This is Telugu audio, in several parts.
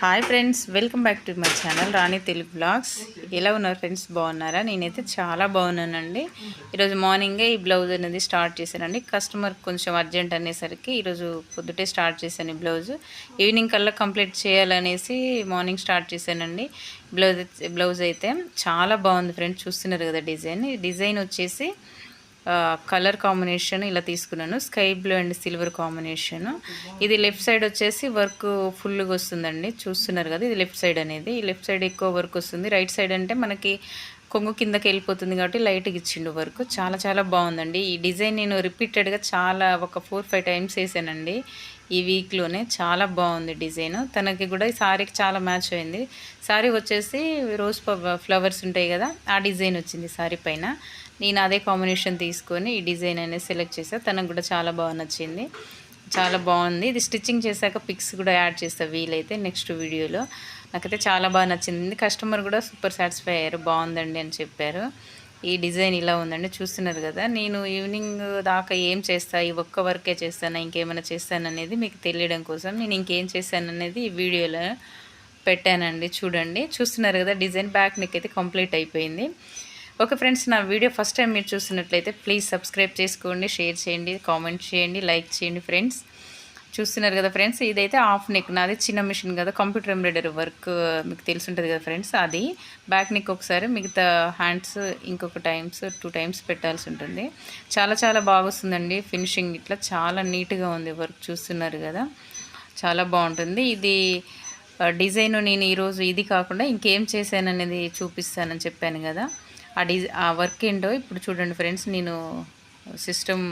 Hi friends welcome back to my channel Rani Telugu blogs ఎలా ఉన్నారు ఫ్రెండ్స్ బాగున్నారా? నేనైతే చాలా బాగున్నానండి. ఈరోజు మార్నింగే ఈ బ్లౌజ్ అనేది స్టార్ట్ చేశానండి. కస్టమర్ కొంచెం అర్జెంట్ అనేసరికి ఈరోజు పొద్దుటే స్టార్ట్ చేశాను ఈ బ్లౌజ్ ఈవినింగ్ కల్లా కంప్లీట్ చేయాలనేసి మార్నింగ్ స్టార్ట్ చేశానండి. బ్లౌజ్ బ్లౌజ్ అయితే చాలా బాగుంది ఫ్రెండ్స్ చూస్తున్నారు కదా డిజైన్ డిజైన్ వచ్చేసి కలర్ కాంబినేషన్ ఇలా తీసుకున్నాను. Sky blue and silver combination. ఇది లెఫ్ట్ సైడ్ వచ్చేసి వర్క్ ఫుల్గా వస్తుందండి. చూస్తున్నారు కదా ఇది లెఫ్ట్ సైడ్ అనేది. ఈ లెఫ్ట్ సైడ్ ఎక్కువ వర్క్ వస్తుంది. రైట్ సైడ్ అంటే మనకి కొంగు కిందకి వెళ్ళిపోతుంది కాబట్టి లైట్గా ఇచ్చిండు వర్క్. చాలా చాలా బాగుందండి. ఈ డిజైన్ నేను రిపీటెడ్గా చాలా ఒక ఫోర్ ఫైవ్ టైమ్స్ వేసానండి. ఈ వీక్లోనే చాలా బాగుంది డిజైన్. తనకి కూడా ఈ సారీకి చాలా మ్యాచ్ అయింది. సారీ వచ్చేసి రోజ్ ఫ్లవర్స్ ఉంటాయి కదా ఆ డిజైన్ వచ్చింది శారీ పైన. నేను అదే కాంబినేషన్ తీసుకొని ఈ డిజైన్ అనేది సెలెక్ట్ చేసాను తనకు కూడా చాలా బాగా నచ్చింది. చాలా బాగుంది. ఇది స్టిచ్చింగ్ చేశాక పిక్స్ కూడా యాడ్ చేస్తా వీలైతే నెక్స్ట్ వీడియోలో. నాకైతే చాలా బాగా నచ్చింది. కస్టమర్ కూడా సూపర్ సాటిస్ఫై అయ్యారు. బాగుందండి అని చెప్పారు. ఈ డిజైన్ ఇలా ఉందండి. చూస్తున్నారు కదా నేను ఈవినింగ్ దాకా ఏం చేస్తా ఈ ఒక్క వర్కే చేస్తాను ఇంకేమైనా చేస్తాననేది మీకు తెలియడం కోసం నేను ఇంకేం చేస్తాననేది ఈ వీడియోలో పెట్టానండి. చూడండి. చూస్తున్నారు కదా డిజైన్ బ్యాక్ నెక్ అయితే కంప్లీట్ అయిపోయింది. ఓకే ఫ్రెండ్స్ నా వీడియో ఫస్ట్ టైం మీరు చూసినట్లయితే ప్లీజ్ సబ్స్క్రైబ్ చేసుకోండి షేర్ చేయండి కామెంట్ చేయండి లైక్ చేయండి ఫ్రెండ్స్. చూస్తున్నారు కదా ఫ్రెండ్స్ ఇదైతే హాఫ్ నెక్ నాది చిన్న మిషన్ కదా కంప్యూటర్ ఎంబ్రాయిడరీ వర్క్ మీకు తెలిసి ఉంటుంది కదా ఫ్రెండ్స్ అది. బ్యాక్ నెక్ ఒకసారి మిగతా హ్యాండ్స్ ఇంకొక టైమ్స్ టూ టైమ్స్ పెట్టాల్సి ఉంటుంది. చాలా చాలా బాగుస్తుందండి ఫినిషింగ్ ఇట్లా చాలా నీట్గా ఉంది వర్క్ చూస్తున్నారు కదా. చాలా బాగుంటుంది. ఇది డిజైన్ నేను ఈరోజు ఇది కాకుండా ఇంకేం చేశాననేది చూపిస్తానని చెప్పాను కదా. ఆ డిజ ఆ వర్క్ ఏంటో ఇప్పుడు చూడండి ఫ్రెండ్స్ నేను సిస్టమ్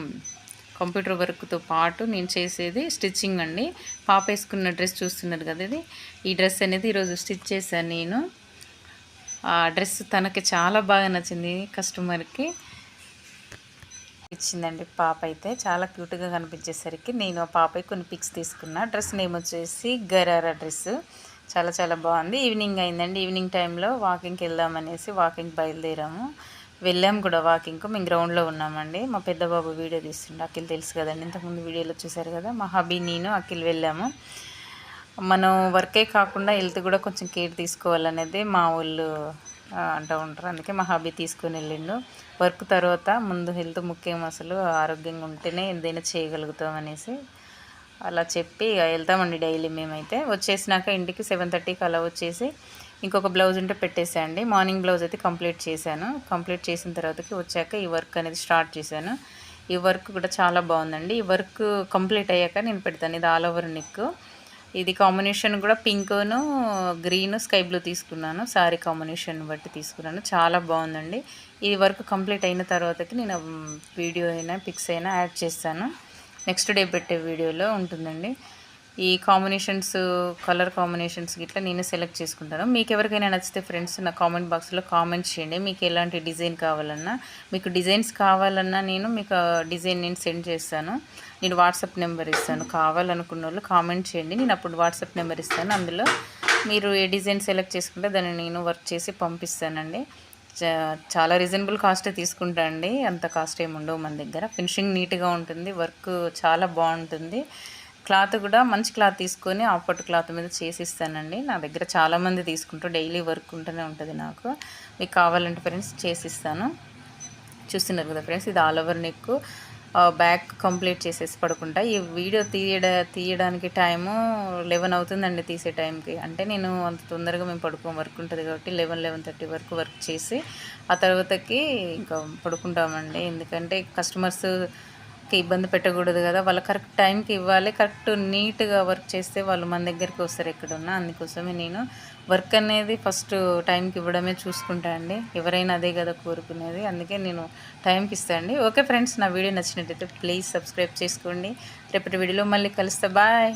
కంప్యూటర్ వర్క్తో పాటు నేను చేసేది స్టిచ్చింగ్ అండి. పాప వేసుకున్న డ్రెస్ చూస్తున్నారు కదా ఇది. ఈ డ్రెస్ అనేది ఈరోజు స్టిచ్ చేశాను నేను. ఆ డ్రెస్ తనకి చాలా బాగా నచ్చింది కస్టమర్కి. ఇచ్చిందండి పాప అయితే. చాలా క్యూట్గా కనిపించేసరికి నేను ఆ పాపకి కొన్ని పిక్స్ తీసుకున్నా. డ్రెస్ నేమ్ వచ్చేసి గరారా డ్రెస్. చాలా చాలా బాగుంది. ఈవినింగ్ అయిందండి. ఈవినింగ్ టైంలో వాకింగ్కి వెళ్దామనేసి వాకింగ్ బయలుదేరాము. వెళ్ళాము కూడా వాకింగ్కు మేము గ్రౌండ్లో ఉన్నామండి. మా పెద్ద బాబు వీడియో తీస్తుండే. అఖిల్ తెలుసు కదండి. ఇంతకుముందు వీడియోలో చూసారు కదా. మా హబీ నేను అఖిల్ వెళ్ళాము. మనం వర్కే కాకుండా హెల్త్ కూడా కొంచెం కేర్ తీసుకోవాలనేది మా ఊళ్ళు అంటూ ఉంటారు. అందుకే మా హాబీ తీసుకొని వెళ్ళిండు. వర్క్ తర్వాత ముందు హెల్త్ ముఖ్యం అసలు. ఆరోగ్యంగా ఉంటేనే ఏదైనా చేయగలుగుతాం అనేసి అలా చెప్పి వెళ్తామండి డైలీ మేమైతే. వచ్చేసినాక ఇంటికి సెవెన్ థర్టీకి అలా వచ్చేసి ఇంకొక బ్లౌజ్ ఉంటే పెట్టేశాండి మార్నింగ్ బ్లౌజ్ అయితే కంప్లీట్ చేశాను. కంప్లీట్ చేసిన తర్వాతకి వచ్చాక ఈ వర్క్ అనేది స్టార్ట్ చేశాను. ఈ వర్క్ కూడా చాలా బాగుందండి. ఈ వర్క్ కంప్లీట్ అయ్యాక నేను పెడతాను. ఇది ఆల్ ఓవర్ నిక్. ఇది కాంబినేషన్ కూడా పింక్ను గ్రీన్ స్కై బ్లూ తీసుకున్నాను. సారీ కాంబినేషన్ బట్టి తీసుకున్నాను. చాలా బాగుందండి. ఈ వర్క్ కంప్లీట్ అయిన తర్వాతకి నేను వీడియో అయినా పిక్స్ అయినా యాడ్ చేస్తాను. నెక్స్ట్ డే పెట్టే వీడియోలో ఉంటుందండి. ఈ కాంబినేషన్స్ కలర్ కాంబినేషన్స్ ఇట్లా నేను సెలెక్ట్ చేసుకుంటాను. మీకు ఎవరికైనా నచ్చితే ఫ్రెండ్స్ నా కామెంట్ బాక్స్లో కామెంట్ చేయండి. మీకు ఎలాంటి డిజైన్ కావాలన్నా మీకు డిజైన్స్ కావాలన్నా నేను మీకు డిజైన్ నేను సెండ్ చేస్తాను. నేను వాట్సాప్ నెంబర్ ఇస్తాను. కావాలనుకున్న వాళ్ళు కామెంట్ చేయండి. నేను అప్పుడు వాట్సాప్ నెంబర్ ఇస్తాను. అందులో మీరు ఏ డిజైన్ సెలెక్ట్ చేసుకుంటే దాన్ని నేను వర్క్ చేసి పంపిస్తానండి. Uh, చాలా రీజనబుల్ కాస్టే తీసుకుంటా అండి. అంత కాస్ట్ ఏమి ఉండవు మన దగ్గర. ఫినిషింగ్ నీట్గా ఉంటుంది. వర్క్ చాలా బాగుంటుంది. క్లాత్ కూడా మంచి క్లాత్ తీసుకొని ఆపట్టు క్లాత్ మీద చేసిస్తానండి. నా దగ్గర చాలామంది తీసుకుంటూ డైలీ వర్క్ ఉంటూనే ఉంటుంది నాకు. మీకు కావాలంటే ఫ్రెండ్స్ చేసిస్తాను. చూస్తున్నారు కదా ఫ్రెండ్స్ ఇది all over neck back complete చేసేసి పడుకుంటా. ఈ వీడియో తీయడ తీయడానికి టైము లెవెన్ అవుతుందండి తీసే టైంకి. అంటే నేను అంత తొందరగా మేము పడుకో వర్క్ ఉంటుంది కాబట్టి లెవెన్ లెవెన్ థర్టీ వరకు వర్క్ చేసి ఆ తర్వాతకి ఇంకా పడుకుంటామండి. ఎందుకంటే కస్టమర్స్ ఇబ్బంది పెట్టకూడదు కదా. వాళ్ళు కరెక్ట్ టైంకి ఇవ్వాలి. కరెక్ట్ నీట్గా వర్క్ చేస్తే వాళ్ళు మన దగ్గరికి వస్తారు ఎక్కడున్నా. అందుకోసమే నేను వర్క్ అనేది ఫస్ట్ టైంకి ఇవ్వడమే చూసుకుంటా అండి. ఎవరైనా అదే కదా కోరుకునేది. అందుకే నేను టైంకి ఇస్తాను అండి. ఓకే ఫ్రెండ్స్ నా వీడియో నచ్చినట్టయితే ప్లీజ్ సబ్స్క్రైబ్ చేసుకోండి. రేపటి వీడియోలో మళ్ళీ కలుస్తా. బాయ్